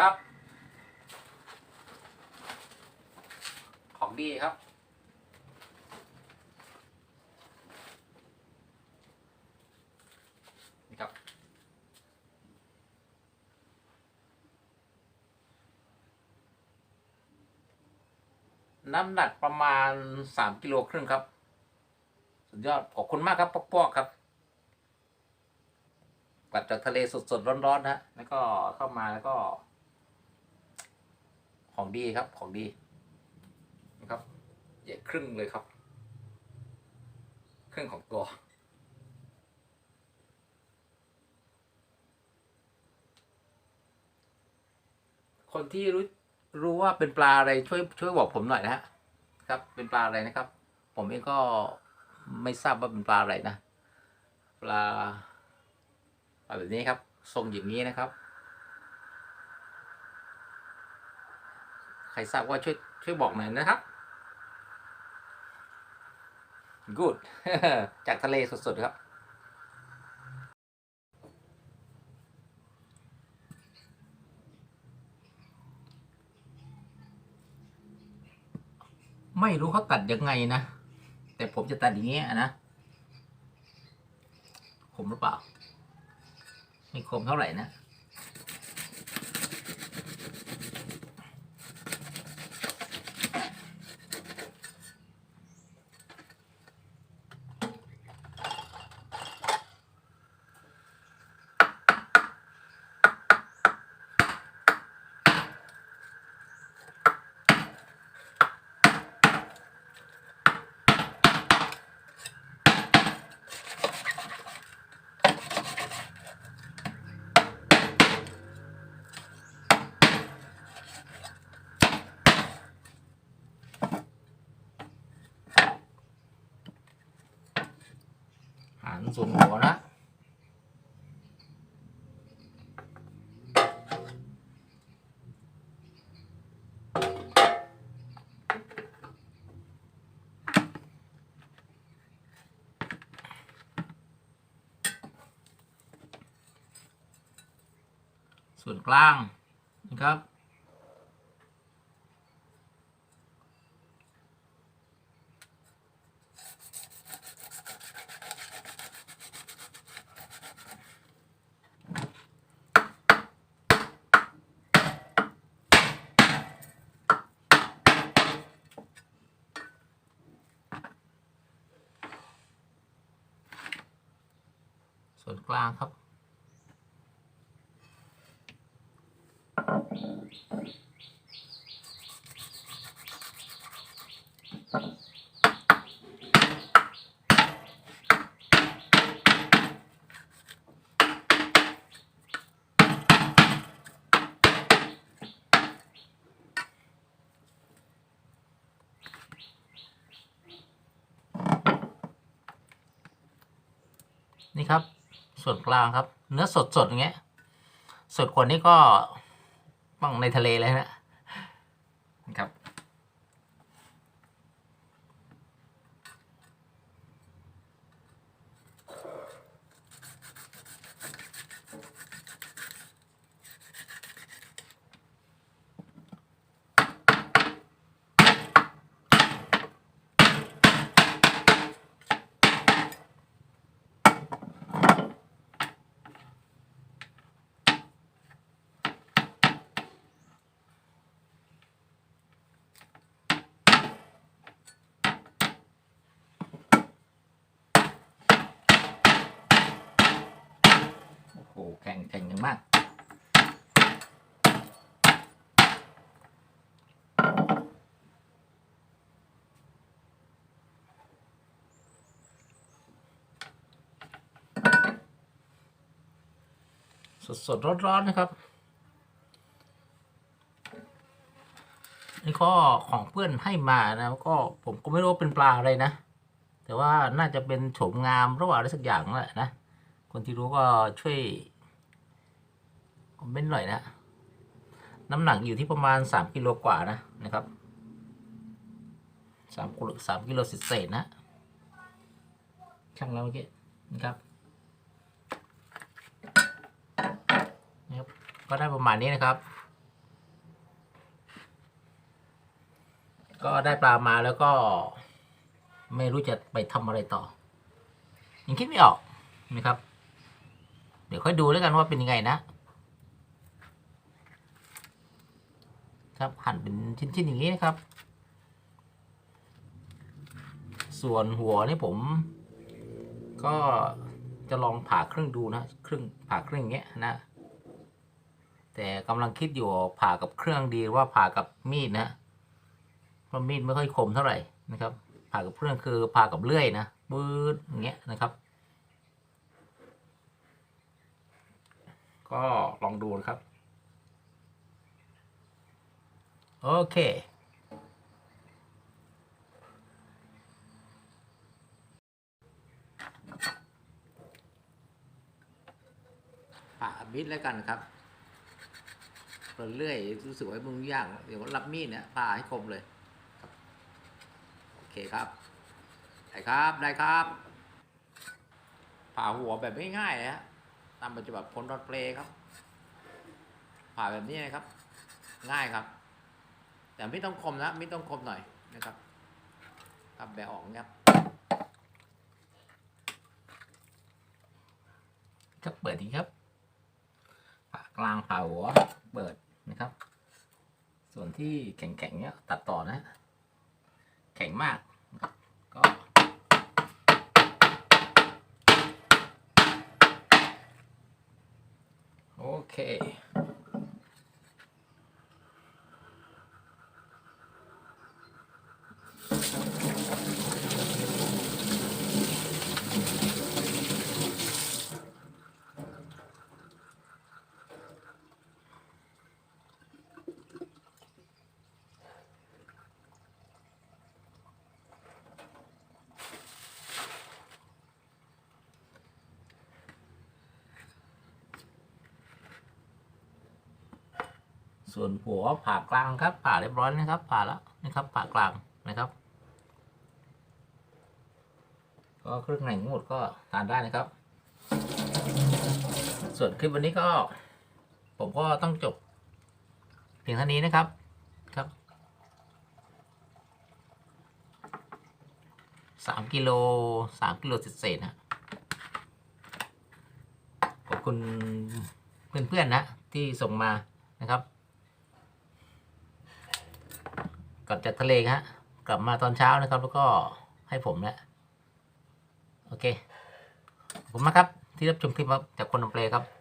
ครับ ของดีครับ นี่ครับ น้ำหนักประมาณสามกิโลครึ่งครับ สุดยอด ขอบคุณมากครับปอกๆครับกลับจากทะเลสดๆ ร้อนๆนะฮะแล้วก็เข้ามาแล้วก็ ของดีครับของดีนะครับใหญ่ครึ่งเลยครับ ครึ่งของตัวคนที่รู้รู้ว่าเป็นปลาอะไรช่วยช่วยบอกผมหน่อยนะฮะครับ เป็นปลาอะไรนะครับ ผมเองก็ไม่ทราบว่าเป็นปลาอะไรนะ ปลาปลาแบบนี้ครับ ทรงอย่างนี้นะครับ ใค รทราบว่าช่วยช่วยบอกหน่อยนะครับ good จากทะเลสดๆครับ ไม่รู้เขาตัดยังไงนะ แต่ผมจะตัดอย่างเงี้ยนะคมหรือเปล่าไม่คมเท่าไหร่นะ ส่วนหัวนะ ส่วนกลางนะครับ ส่วนกลางครับ นี่ครับ ส่วนกลางครับ เนื้อสดสดๆอย่างเงี้ยสดกว่านี้ก็ต้องในทะเลเลยนะครับ โอ้แข่งแข่งกันมาก สดสดร้อนร้อนๆนะครับนี่ก็ของเพื่อนให้มานะก็ผมก็ไม่รู้ว่าเป็นปลาอะไรนะ แต่ว่าน่าจะเป็นโฉมงามระหว่างอะไรสักอย่างนั่นแหละนะ คนที่รู้ก็ช่วย ผมเป็นหน่อยนะ น้ำหนักอยู่ที่ประมาณสามกิโลกว่านะนะครับสามกิโลสามกิโลสิเศษนะช่างแล้วเมื่อกี้นะครับนะครับ ก็ได้ประมาณนี้นะครับ ก็ได้ปลามาแล้วก็ ไม่รู้จะไปทำอะไรต่อยังคิดไม่ออกนะครับ เดี๋ยวค่อยดูแล้วกันว่าเป็นยังไงนะ ครับหั่นเป็นชิ้นๆอย่างนี้นะครับ ส่วนหัวนี่ผม ก็จะลองผ่าครึ่งดูนะครึ่งผ่าครึ่งอย่างเงี้ยนะ แต่กำลังคิดอยู่ผ่ากับเครื่องดีหรือว่าผ่ากับมีดนะเพราะมีดไม่ค่อยคมเท่าไหร่นะครับ ผ่ากับเครื่องคือผ่ากับเลื่อยนะปื๊ดอย่างเงี้ยนะครับก็ลองดูนะครับ โอเคผ่ามิดแล้วกันครับเรื่อยๆรู้สึกว่ามึงยาก เดี๋ยวรับมีดเนี่ยผ่าให้คมเลยครับโอเคครับ ได้ครับ ได้ครับผ่าหัวแบบง่ายๆนะตามปัจจุบันพลรถเปลครับผ่าแบบนี้นะครับ ง่ายครับ แต่ไม่ต้องคมนะไม่ต้องคมหน่อยนะครับครับแบะออกนะครับเปิดดีครับผ่ากลางผ่าหัวเปิดนะครับ ส่วนที่แข็งๆเนี้ยตัดต่อนะ แข็งมากก็โอเค ส่วนหัวผ่ากลางครับ ผ่าเรียบร้อยนะครับ ผ่าแล้วนะครับ ผ่ากลางนะครับ ก็เครื่องในทั้งหมดก็ทานได้นะครับ ส่วนคลิปวันนี้ก็ ผมก็ต้องจบเพียงเท่านี้นะครับครับสามกิโลสามกิโลเศษๆนะขอบคุณเพื่อนๆนะ ที่ส่งมานะครับ กลับจากทะเลฮะกลับมาตอนเช้านะครับ แล้วก็ให้ผมเนะโอเคขอบคุณมากครับ ที่รับชมคลิปจากคนนำเปลครับ